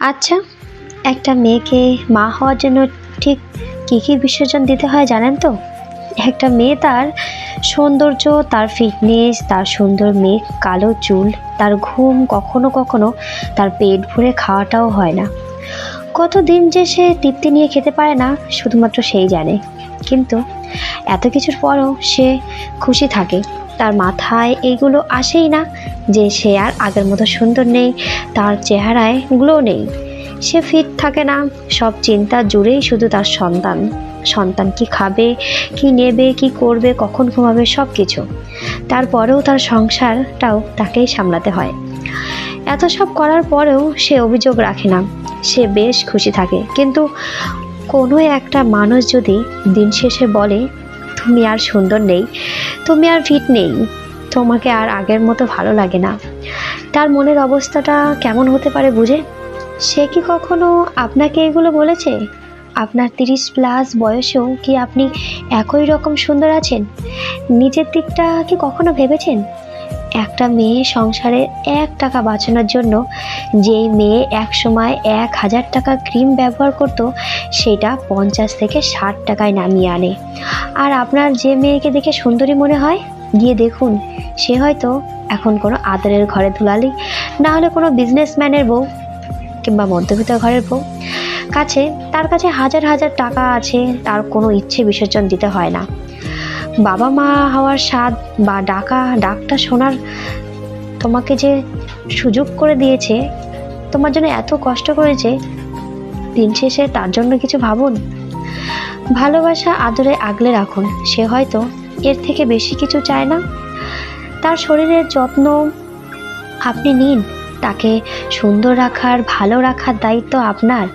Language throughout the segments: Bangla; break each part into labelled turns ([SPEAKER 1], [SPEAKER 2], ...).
[SPEAKER 1] আচ্ছা একটা মেয়েকে মা হওয়ার জন্য ঠিক কী কী বিসর্জন দিতে হয় জানেন তো? একটা মেয়ে তার সৌন্দর্য, তার ফিটনেস তার সুন্দর মেঘ, কালো চুল, তার ঘুম কখনো কখনো তার পেট ভরে খাওয়াটাও হয় না। কতদিন যে সে তৃপ্তি নিয়ে খেতে পারে না, শুধুমাত্র সেই জানে। কিন্তু এত কিছুর পরও সে খুশি থাকে। তার মাথায় এইগুলো আসেই না যে সে আর আগের মতো সুন্দর নেই, তার চেহারায় গ্লো নেই। সে ফিট থাকে না, সব চিন্তা জুড়েই শুধু তার সন্তান। সন্তান কি খাবে, কি নেবে, কি করবে, কখন ঘুমাবে সব কিছু তারপরেও তার সংসারটাও তাকেই সামলাতে হয়। এত সব করার পরেও সে অভিযোগ রাখে না। সে বেশ খুশি থাকে। কিন্তু কোনো একটা মানুষ যদি দিন শেষে বলে, তুমি আর সুন্দর নেই, তুমি আর ফিট নেই, তোমাকে আর আগের মতো ভালো লাগে না। তার মনের অবস্থাটা কেমন হতে পারে বুঝে? সে কি কখনো আপনাকে এগুলো বলেছে? আপনার তিরিশ প্লাস বয়সেও কি আপনি একই রকম সুন্দর আছেন? নিজের দিকটা কি কখনো ভেবেছেন? একটা মেয়ে সংসারে এক টাকা বাঁচানোর জন্য যেই মেয়ে এক সময় এক হাজার টাকা ক্রিম ব্যবহার করতো, সেটা পঞ্চাশ থেকে ষাট টাকায় নামিয়ে আনে। আর আপনার যে মেয়েকে দেখে সুন্দরী মনে হয়, গিয়ে দেখুন, সে হয়তো এখন কোনো আদরের ঘরে ধুলালি না হলে কোনো বিজনেসম্যানের বউ কিংবা মধ্যবিত্ত ঘরের বউ। কাছে, তার কাছে হাজার হাজার টাকা আছে, তার কোনো ইচ্ছে বিসর্জন দিতে হয় না। বাবা মা হওয়ার স্বাদ বা ডাকা ডাকটা শোনার তোমাকে যে সুযোগ করে দিয়েছে, তোমার জন্য এত কষ্ট করেছে, দিন শেষে তার জন্য কিছু ভাবুন। ভালোবাসা আদরে আগলে রাখুন, সে হয়তো এর থেকে বেশি কিছু চায় না। তার শরীরের যত্ন আপনি নিন, তাকে সুন্দর রাখার, ভালো রাখার দায়িত্ব আপনার।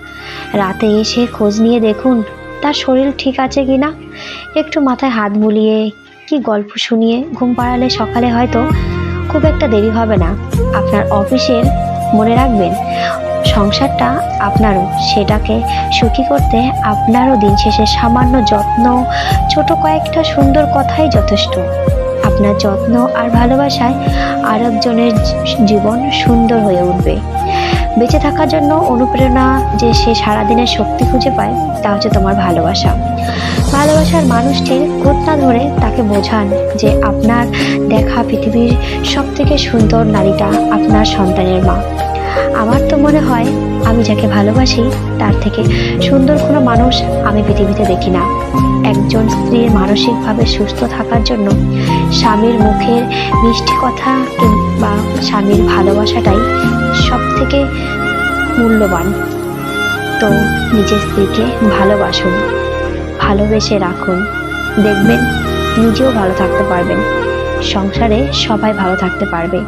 [SPEAKER 1] রাতে এসে খোঁজ নিয়ে দেখুন। তার শরীর ঠিক আছে কি না? একটু মাথায় হাত বুলিয়ে, কি গল্প শুনিয়ে ঘুম পাড়ালে সকালে হয়তো খুব একটা দেরি হবে না। আপনার অফিসের মনে রাখবেন, সংসারটা আপনারও, সেটাকে সুখী করতে আপনারও দিন শেষে সামান্য যত্ন, ছোট কয়েকটা সুন্দর কথাই যথেষ্ট। আপনার যত্ন আর ভালোবাসায় আরেকজনের জীবন সুন্দর হয়ে উঠবে। বেঁচে থাকার জন্য অনুপ্রেরণা যে সে সারাদিনের শক্তি খুঁজে পায়, তা হচ্ছে তোমার ভালোবাসা। ভালোবাসার মানুষটির কোথা ধরে তাকে বোঝান যে আপনার দেখা পৃথিবীর সব থেকে সুন্দর নারীটা আপনার সন্তানের মা। আমার তো মনে হয় আমি যাকে ভালোবাসি, তার থেকে সুন্দর কোনো মানুষ আমি পৃথিবীতে দেখি না। একজন স্ত্রীর মানসিকভাবে সুস্থ থাকার জন্য স্বামীর মুখের মিষ্টি কথা কিংবা স্বামীর ভালোবাসাটাই সব থেকে মূল্যবান। তো নিজের স্ত্রীকে ভালোবাসুন, ভালোবেসে রাখুন। দেখবেন নিজেও ভালো থাকতে পারবেন। সংসারে সবাই ভালো থাকতে পারবে।